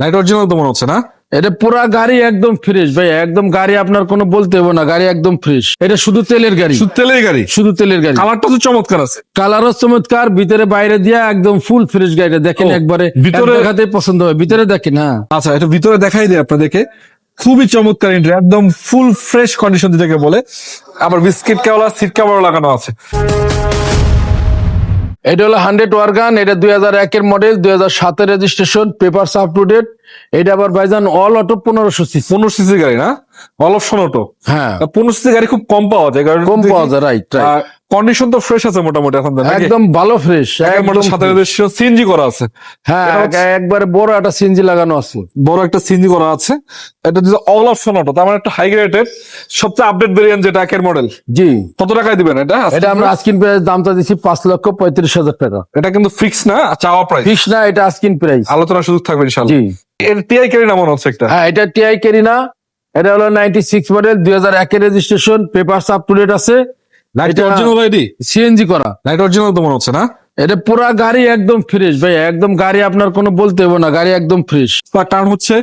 Light original তো মনে হচ্ছে না? এটা পুরা গাড়ি একদম ফ্রেশ ভাই একদম গাড়ি আপনার কোনো বলতে হবে না গাড়ি একদম ফ্রেশ এটা শুধু তেলের গাড়ি। শুধু তেলের গাড়ি? শুধু তেলের গাড়ি। কালারটা তো চমৎকার আছে। কালারও চমৎকার ভিতরে বাইরে দিয়া একদম ফুল ফ্রেশ গাড়িটা। দেখেন একবারে ভিতরে- দেখাতে পছন্দ হবে ভিতরে দেখেন হ্যাঁ। আচ্ছা এটা ভিতরে দেখাই দিই আপনাদেরকে। খুবই চমৎকার ইন্টার একদম ফুল ফ্রেশ কন্ডিশন যেটাকে বলে। আবার বিস্কিট কেওয়ালা সিট কাভারও লাগানো আছে। এটা হলো হান্ড্রেড ওয়ার্গান এটা দুই হাজার একের মডেল দুই হাজার সাতের registration paper up to date এটা আবার ভাইজান অল অটো পনেরোশো সিসি পনেরো সিসি গাড়ি না? অল অপশন অটো হ্যাঁ। পনেরো সিসি গাড়ি খুব কম পাওয়া যায় কম পাওয়া যায় রাইট রাইট কন্ডিশন তো ফ্রেশ আছে মোটামুটি এখন একদম ভালো ফ্রেশ একের মডেল সাথে সিএনজি করা আছে। হ্যাঁ একবারে বড় একটা সিনজি লাগানো আছে। বড় একটা সিএনজি করা আছে। এটা হচ্ছে অল অপশন অটো তার মানে একটা হাই গ্রেডেড সবচেয়ে আপডেট ভেরিয়েন্ট যেটা একের মডেল জি। কত টাকায় দিবেন এটা? এটা আমরা আস্কিন প্রাইস দামটা দিচ্ছি পাঁচ লক্ষ পঁয়ত্রিশ হাজার টাকা। এটা কিন্তু ফিক্স না চাওয়া প্রাইস ফিক্স না এটা আস্কিন প্রাইস আলোচনার সুযোগ থাকবে ইনশাআল্লাহ। জি। এর টিআই কেরি না মনে হচ্ছে একটা। হ্যাঁ এটা টিআই কেরিনা এটা হলো নাইনটি সিক্স মডেল দুই হাজার একের registration paper up to date আছে। লাইট অরিজিনাল আইডি সিএনজি করা। লাইট অরিজিনাল তো মনে হচ্ছে না? এটা পুরা গাড়ি একদম ফ্রেশ ভাই। একদম গাড়ি আপনার কোনো বলতে হবে না গাড়ি একদম ফ্রেশ তার কারণ হচ্ছে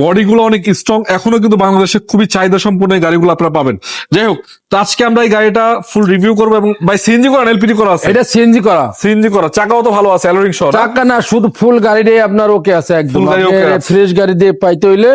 বডি গুলো অনেক স্ট্রং এখনও কিন্তু বাংলাদেশে খুবই চাহিদা সম্পূর্ণ এই গাড়িগুলো আপনারা পাবেন। যাই হোক তো আজকে আমরা এই গাড়িটা ফুল রিভিউ করব এবং ভাই সিএনজি করা এলপিডি করা আছে? এটা সিএনজি করা। সিএনজি করা। চাকাও তো ভালো আছে অ্যালোরিং সহ? চাকা না শুধু ফুল গাড়িটাই আপনার ওকে আছে একদম। গাড়ি ফ্রেশ গাড়ি দিয়ে পাইতে হইলে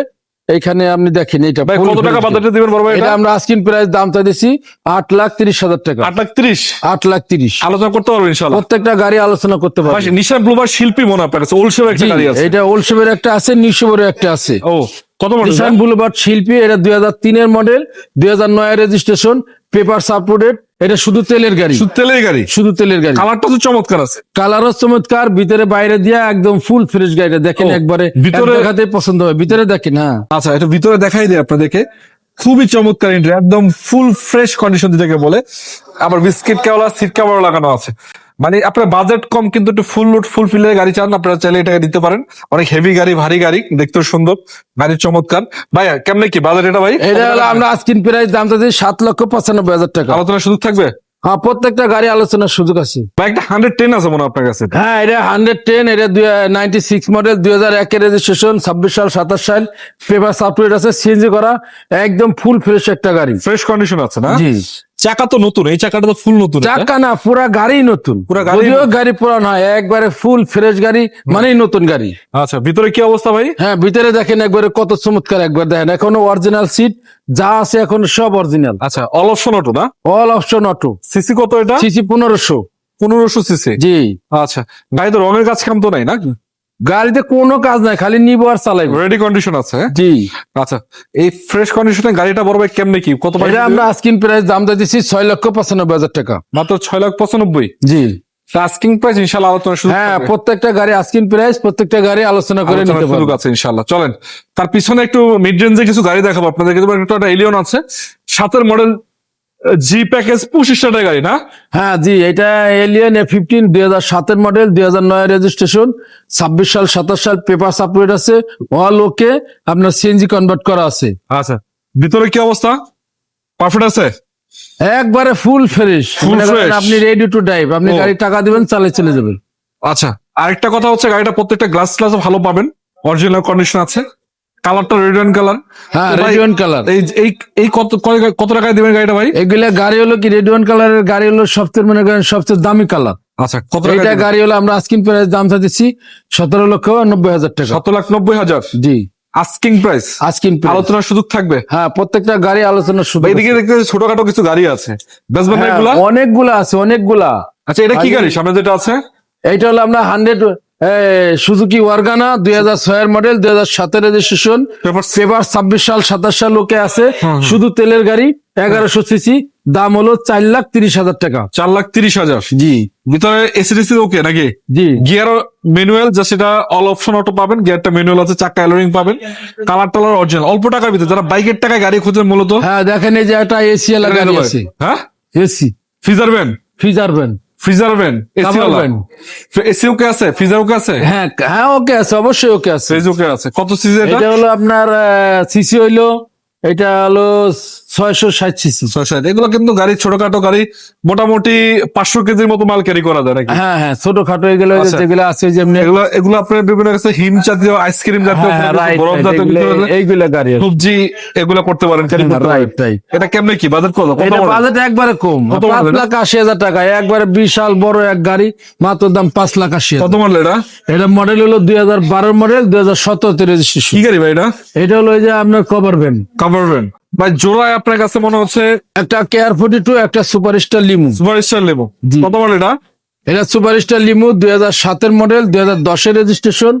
এইখানে আপনি দেখেন এটা কত টাকা। বাজেটে দিবেন বড় ভাই এটা? আমরা আস্কিন প্রাইস দামটা দিছি আট লাখ তিরিশ হাজার টাকা। আট লাখ তিরিশ? আট লাখ তিরিশ। আলোচনা করতে পারব ইনশাল্লাহ প্রত্যেকটা গাড়ি আলোচনা করতে ভাই পারবে নিশান ব্লুবার শিল্পী মনে আপনার কাছে ওল্ড একটা গাড়ি আছে। এটা ওলসেবের একটা আছে নিশোবের একটা আছে। ও কত মডেল নিশান বুলবার্ড শিল্পী এটা দুই হাজার তিনের মডেল দুই হাজার নয় রেজিস্ট্রেশন পেপার সাপোর্টেড এটা শুধু তেলের গাড়ি। শুধু তেলের গাড়ি? শুধু তেলের গাড়ি। কালারটা তো চমৎকার আছে। কালারও চমৎকার ভিতরে বাইরে দিয়ে একদম ফুল ফ্রেশ গাড়িটা। দেখেন একবারে ভিতরে- দেখাতে পছন্দ হবে ভিতরে দেখেন হ্যাঁ। আচ্ছা এটা ভিতরে দেখাই দিই আপনাদেরকে। খুবই চমৎকার ইন্টার একদম ফুল ফ্রেশ কন্ডিশন যেটাকে বলে। আবার বিস্কিট কেওলা সিট কাভারও লাগানো আছে। মানে আপনার বাজেট কম কিন্তু একটু ফুল লুট ফুল ফিলের গাড়ি চান আপনারা চাইলে এটাকে দিতে পারেন। অনেক হেভি গাড়ি ভারী গাড়ি দেখতেও সুন্দর গাড়ির চমৎকার। ভাই কেমনে কি বাজেট এটা ভাই? এটা হলো আমরা আজকিন প্রাইস দামটা দিই সাত লক্ষ পঁচানব্বই হাজার টাকা। আলোচনা সুযোগ থাকবে? হ্যাঁ প্রত্যেকটা গাড়ি আলোচনার সুযোগ আছে। একটা হান্ড্রেড টেন আছে মনে আপনার কাছে। হ্যাঁ এটা হান্ড্রেড টেন এটা নাইনটি সিক্স মডেল দুই হাজার একের রেজিস্ট্রেশন ছাব্বিশ সাল সাতাশ সাল পেপার সফটওয়্যার আছে সিএনজি করা একদম ফুল ফ্রেশ একটা গাড়ি। ফ্রেশ কন্ডিশন আছে না? জি। চাকা তো নতুন এই চাকাটা তো ফুল নতুন চাকা না পুরা গাড়ি নতুন। পুরা গাড়ি গাড়ি পুরা নয় একবারে ফুল ফ্রেশ গাড়ি মানেই নতুন গাড়ি। আচ্ছা ভিতরে কি অবস্থা ভাই? হ্যাঁ ভিতরে দেখেন একবারে কত চমৎকার একবার দেখেন। এখনও অরিজিনাল সিট যা আছে এখন সব অরিজিনাল আচ্ছা অল অপশন অটো না? অল অপশন অটো সিসি কত এটা? সিসি পনেরোশো। পনেরোশো সিসি জি। আচ্ছা গাড়ি তো রঙের কাজ কাম তো নাই না গাড়িতে কোনো কাজ নাই খালি নিবো আর চালাইবো। রেডি কন্ডিশন আছে হ্যাঁ? জি। আচ্ছা এই ফ্রেশ কন্ডিশনে গাড়িটা বড় ভাই কেমনে কি? কত এটা আমরা আস্কিন প্রাইস দামটা দিচ্ছি ছয় লক্ষ পঁচানব্বই হাজার টাকা। মাত্র ছয় লাখ পঁচানব্বই? জি। আস্কিং প্রাইস ইনশাল্লাহ আলোচনা শুরু হ্যাঁ প্রত্যেকটা গাড়ি আস্কিন প্রাইস প্রত্যেকটা গাড়ি আলোচনা করে নিতে পারব। আছে ইনশাল্লাহ। চলেন তার পিছনে একটু মিড রেঞ্জে কিছু গাড়ি দেখাবো। আপনাদের কিন্তু একটা এলিয়ন আছে। সাতের মডেল জি প্যাকেজ পঁচিশ টাকার গাড়ি না? হ্যাঁ জি এটা এলিয়ান এ ফিফটিন দুই হাজার সাতের মডেল দুই হাজার নয় রেজিস্ট্রেশন ছাব্বিশ সাল সাতাশ সাল পেপার সাপোর্ট আছে অল ওকে আপনার সিএনজি কনভার্ট করা আছে। আচ্ছা ভিতরে কি অবস্থা? পারফেক্ট আছে? একবারে ফুল ফ্রেশ আপনি রেডি টু ড্রাইভ আপনি। গাড়ি টাকা দিবেন চালে চলে যাবেন। আচ্ছা আরেকটা কথা হচ্ছে গাড়িটা প্রত্যেকটা গ্লাস গ্লাস ভালো পাবেন। অরিজিনাল কন্ডিশন আছে। কালারটা রেড কালার হ্যাঁ ভাই, রেডিওন কালার এই এই কত কত টাকায় দিবেন গাড়িটা ভাই? এগুলা গাড়ি হলো কি রেড রেডিওন কালারের গাড়ি হলো সবচেয়ে মনে করেন সবচেয়ে দামি কালার আচ্ছা কত টাকা গাড়ি হলো আমরা আস্কিন প্রাইস দামটা দিচ্ছি সতেরো লক্ষ নব্বই হাজার টাকা। সাত লাখ নব্বই হাজার? জি। আস্কিং প্রাইস আস্কিন প্রাইস আলোচনার সুযোগ থাকবে? হ্যাঁ প্রত্যেকটা গাড়ি আলোচনার সুযোগ এদিকে দেখতে ছোটখাটো কিছু গাড়ি আছে। বেসবেন হ্যাঁ, অনেকগুলা আছে অনেকগুলা। আচ্ছা এটা কি গাড়ি? সামনে যেটা আছে? এইটা হলো আমরা হান্ড্রেড সুজুকি ওয়ারগানা দুই হাজার ছয়ের মডেল দুই হাজার সাতের রেজিস্ট্রেশন পেপার ছাব্বিশ সাল সাতাশ সাল লোকে আছে শুধু তেলের গাড়ি এগারোশো সিসি দাম হলো চার লাখ তিরিশ হাজার টাকা। চার লাখ তিরিশ হাজার। জি। ভিতরে এসিডিসি ওকে নাকি? জি। গিয়ার ম্যানুয়াল যা সেটা অল অপশন অটো পাবেন গিয়ারটা ম্যানুয়াল আছে চাকা অ্যালোরিং পাবেন। কালার টালার অরিজিনাল অল্প টাকার ভিতরে যারা বাইকের টাকায় গাড়ি খুঁজেন মূলত হ্যাঁ দেখেন এই যে একটা এসি এলা গাড়ি আছে। হ্যাঁ? AC freezer van freezer van freezer van AC Cover AC okay আছে? ফ্রিজার ওকে আছে? হ্যাঁ হ্যাঁ ওকে আছে অবশ্যই ওকে আছে। ফ্রিজ ওকে আছে। কত সিজি এটা? এটা হলো আপনার সিসি হইল এটা হলো ছয়শো ষাট সিসি ছয় ষাট। এগুলো কিন্তু গাড়ি ছোটখাটো গাড়ি মোটামুটি পাঁচশো কেজির মতো মাল ক্যারি করা যায় নাকি? হ্যাঁ হ্যাঁ ছোটখাটো এগুলো আচ্ছা। যেগুলো আছে যেমনি এগুলো এগুলো আপনার বিভিন্ন কাছে হিম জাতীয় আইসক্রিম জাতীয় হ্যাঁ, বরফ জাতীয় কিছু হলে এইগুলো গাড়ি সবজি এগুলো করতে পারেন carry করতে রাইট রাইট এটা কেমনে কি? বাজেট কত? কত বাজেট একবারে কম। পাঁচ লাখ আশি হাজার টাকা। একবারে বিশাল বড় এক গাড়ি মাত্র দাম পাঁচ লাখ আশি কত মডেল এটা? এটা মডেল হলো দুই হাজার বারো মডেল দুই হাজার সতেরোতে রেজিস্ট্রেশন কি গাড়ি ভাই এটা? এটা হলো এই যে আপনার কভার ভ্যান কাভার ভ্যান ভাই জোড়ায় আপনার কাছে মনে হচ্ছে একটা কেয়ার ফোর্টি টু একটা সুপার স্টার লিমু সুপার স্টার লেবো কত মডেল এটা? এটা সুপার স্টার লিমু দুই হাজার সাতের মডেল দুই হাজার দশের রেজিস্ট্রেশন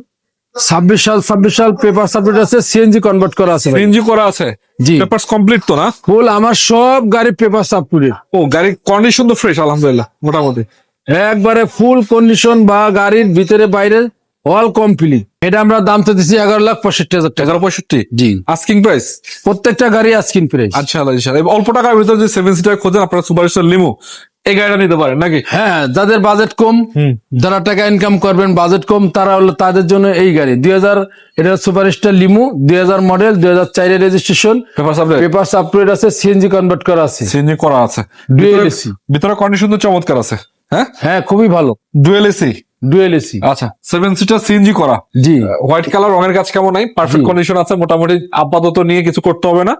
ছাব্বিশ সাল ছাব্বিশ সাল পেপার সাবজেক্ট আছে সিএনজি কনভার্ট করা আছে সিএনজি করা আছে? জি। পেপারস কমপ্লিট তো না? ফুল আমার সব গাড়ি পেপার সাবপুরের ও গাড়ির কন্ডিশন তো ফ্রেশ আলহামদুলিল্লাহ মোটামুটি। একবারে ফুল কন্ডিশন বা গাড়ির ভিতরে বাইরে অল কমপ্লিট এটা আমরা দাম তো দিচ্ছি এগারো লাখ পঁয়ষট্টি হাজার টাকা। এগারো পঁয়ষট্টি? জি। আস্কিং প্রাইস প্রত্যেকটা গাড়ি আজকিন প্রাইস আচ্ছা আল্লাহ অল্প টাকার ভিতরে যে সেভেন সিটার খোঁজেন আপনারা সুপার স্টার লিমো এই গাড়িটা নিতে পারেন নাকি? হ্যাঁ যাদের বাজেট কম যারা টাকা ইনকাম করবেন বাজেট কম তারা হলো তাদের জন্য এই গাড়ি। দুই হাজার এটা সুপার স্টার লিমু দুই হাজার মডেল দুই হাজার চারের রেজিস্ট্রেশন পেপার আপগ্রেড আছে সিএনজি কনভার্ট করা আছে। সিএনজি করা আছে। ভিতরে কন্ডিশন তো চমৎকার আছে। হ্যাঁ? হ্যাঁ খুবই ভালো। ডুয়েল এসি ডুয়েল এসি আচ্ছা সেভেন সিটার সিএনজি করা। জি। হোয়াইট কালার রঙের কাজ কেমন নাই? পারফেক্ট কন্ডিশন আছে মোটামুটি আপাতত নিয়ে কিছু করতে হবে না।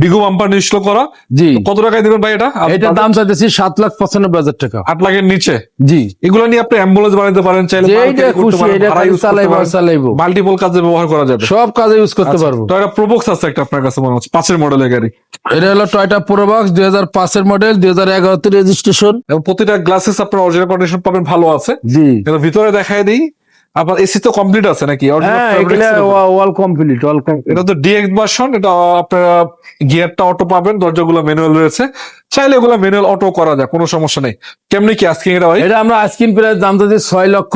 বিগু বাম্পার নিশ্চল করা। জি। কত টাকায় দিবেন ভাই এটা? এটার দাম চাইতেছি সাত লাখ পঁচানব্বই হাজার টাকা। আট লাখের নিচে? জি। এগুলো নিয়ে আপনি অ্যাম্বুলেন্স বানাতে পারেন চাইলে মাল্টিপল কাজে ব্যবহার করা যাবে। সব কাজে ইউজ করতে পারব। তো একটা প্রোবক্স আছে একটা আপনার কাছে মনে হচ্ছে পাঁচের মডেলের গাড়ি। এটা হলো টয়টা প্রোবক্স দুই হাজার পাঁচের মডেল দুই হাজার এগারোতে রেজিস্ট্রেশন এবং প্রতিটা গ্লাসেস আপনার অরিজিনাল কন্ডিশন পাবেন ভালো আছে। জি। ভিতরে দেখাই দিই। আপনার এসি তো কমপ্লিট আছে নাকি। অল কমপ্লিট অল কমপ্লিট এটা তো ডিএক্স ভার্সন এটা আপনারা গিয়ারটা অটো পাবেন দরজাগুলো ম্যানুয়াল রয়েছে। চাইলে এগুলো ম্যানুয়াল অটো করা যায় কোনো সমস্যা নেই। কেমনি কি আজকে এটা ভাই? এটা আমরা আইসক্রিম প্রাইস দাম দিচ্ছি ছয় লক্ষ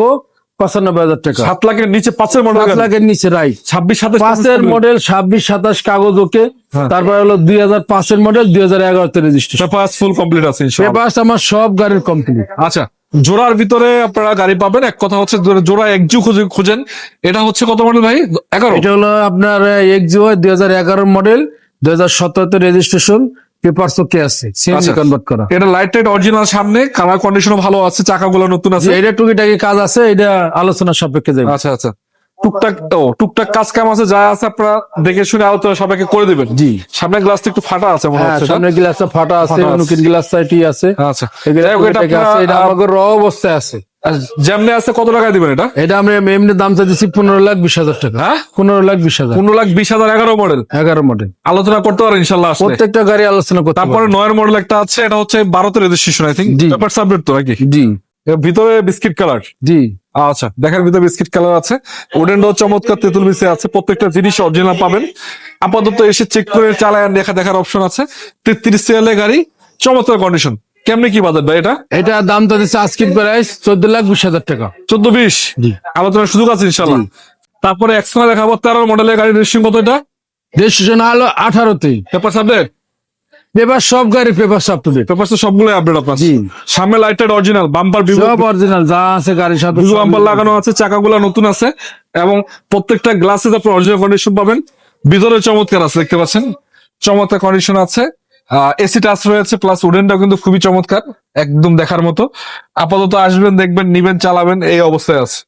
পঁচানব্বই হাজার টাকা। সাত লাখের নিচে পাঁচের মডেল পাঁচ লাখের নিচে রাইট ছাব্বিশ সাতাশ পাঁচের মডেল ছাব্বিশ সাতাশ কাগজ ওকে। হ্যাঁ। তারপরে হলো দুই হাজার পাঁচের মডেল দুই হাজার এগারোতে রেজিস্ট্রেশন পেপার ফুল কমপ্লিট আছে পেপার আমার সব গাড়ির কমপ্লিট আচ্ছা। জোড়ার ভিতরে আপনারা গাড়ি পাবেন। এক কথা হচ্ছে জোড়া- এক একজু খুঁজে খুঁজেন। এটা হচ্ছে কত মডেল ভাই? এগারো। এটা হলো আপনার এক্সিও দুই হাজার এগারো মডেল দুই হাজার সতেরোতে রেজিস্ট্রেশন পেপার ওকে আছে। সিএনজি আচ্ছা। কনভার্ট করা। এটা লাইট টাইট অরিজিনাল সামনে কালার কন্ডিশনও ভালো আছে চাকাগুলো নতুন আছে। এটা টুকিটাকি কাজ আছে এটা আলোচনা সাপেক্ষে যাবে। আচ্ছা আচ্ছা। টুকটাক ও টুকটাক কাজ কাম আছে যা আছে আপনারা দেখে শুনে আলোচনা সবাইকে করে দিবেন। জি। সামনের গ্লাসটা একটু ফাটা আছে মনে হ্যাঁ হচ্ছে সামনের গ্লাসটা ফাটা আছে। অনুকিন গ্লাস সাইটি আছে। আচ্ছা। এটা টুকিটাকি আছে, এটা আপনারা, র অবস্থায় আছে। যেমনি আছে কত টাকা দিবেন এটা? এটা আমরা এমনি দাম চাইছি পনেরো লাখ বিশ হাজার টাকা। হ্যাঁ? পনেরো লাখ বিশ হাজার। পনেরো লাখ বিশ হাজার এগারো মডেল এগারো মডেল আলোচনা করতে পারেন ইনশাল্লাহ আসলে। প্রত্যেকটা গাড়ি আলোচনা করতে তারপরে। নয়ের মডেল একটা আছে এটা হচ্ছে বারোতে রেজিস্ট্রেশন আই থিঙ্ক জি। পেপার সাবজেক্ট তো নাকি? জি। ভিতরে বিস্কিট কালার। জি। আচ্ছা দেখার ভিতরে বিস্কিট কালার আছে। উডেন ডোর চমৎকার তেঁতুল মিশে আছে। প্রত্যেকটা জিনিস অরিজিনাল পাবেন। আপাতত এসে চেক করে চালায় দেখা দেখার অপশন আছে। তেত্রিশ সিএলের গাড়ি চমৎকার কন্ডিশন কেমনি কি বাজেট ভাই এটা? এটা দাম তো দিচ্ছে আজকের প্রাইস চোদ্দ লাখ বিশ হাজার টাকা। চোদ্দ বিশ? জি। আলোচনার সুযোগ আছে ইনশাল্লাহ তারপরে একসঙ্গে দেখাবো। তেরো মডেলের গাড়ি রেজিস্ট্রেশন কত এটা? রেজিস্ট্রেশন হলো আঠারোতেই। Paper subject? পেপার সব গাড়ি পেপার সব টু পেপার তো সবগুলো আপডেট আপনার। জি। সামনে লাইটেড অরিজিনাল বাম্পার সব অরিজিনাল যা আছে গাড়ির সাথে ভিভো বাম্পার লাগানো আছে চাকাগুলো নতুন আছে এবং প্রত্যেকটা গ্লাসেস আপনার অরিজিনাল কন্ডিশন পাবেন। ভিতরে চমৎকার আছে দেখতে পাচ্ছেন? চমৎকার কন্ডিশন আছে। এসি টাচ রয়েছে প্লাস উডেনটাও কিন্তু খুবই চমৎকার একদম দেখার মতো। আপাতত আসবেন দেখবেন নিবেন চালাবেন এই অবস্থায় আছে।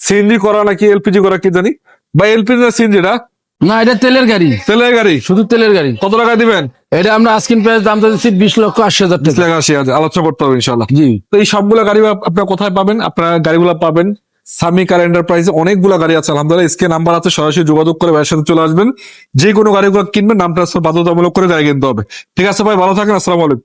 সিএনজি করা নাকি এলপিজি করা কি জানি? বা এলপিজি না সিএনজিটা না এটা তেলের গাড়ি। তেলের গাড়ি? শুধু তেলের গাড়ি। কত টাকা দিবেন? এটা আমরা আজকিন প্রাইস দাম দিচ্ছি বিশ লক্ষ আশি হাজার বিশ লাখ আশি হাজার আলোচনা করতে হবে ইনশাল্লাহ জি। তো এই সবগুলো গাড়ি আপ- আপনারা কোথায় পাবেন? আপনারা গাড়িগুলো পাবেন সামি কার এন্টারপ্রাইজে অনেকগুলো গাড়ি আছে আলহামদুলিল্লাহ। স্কে নাম্বার আছে সরাসরি যোগাযোগ করে ভাইয়ের সাথে চলে আসবেন। যে কোনো গাড়িগুলো কিনবেন নাম ট্রান্সফার বাধ্যতামূলক করে গাড়ি কিনতে হবে। ঠিক আছে ভাই ভালো থাকেন আসসালামু আলাইকুম।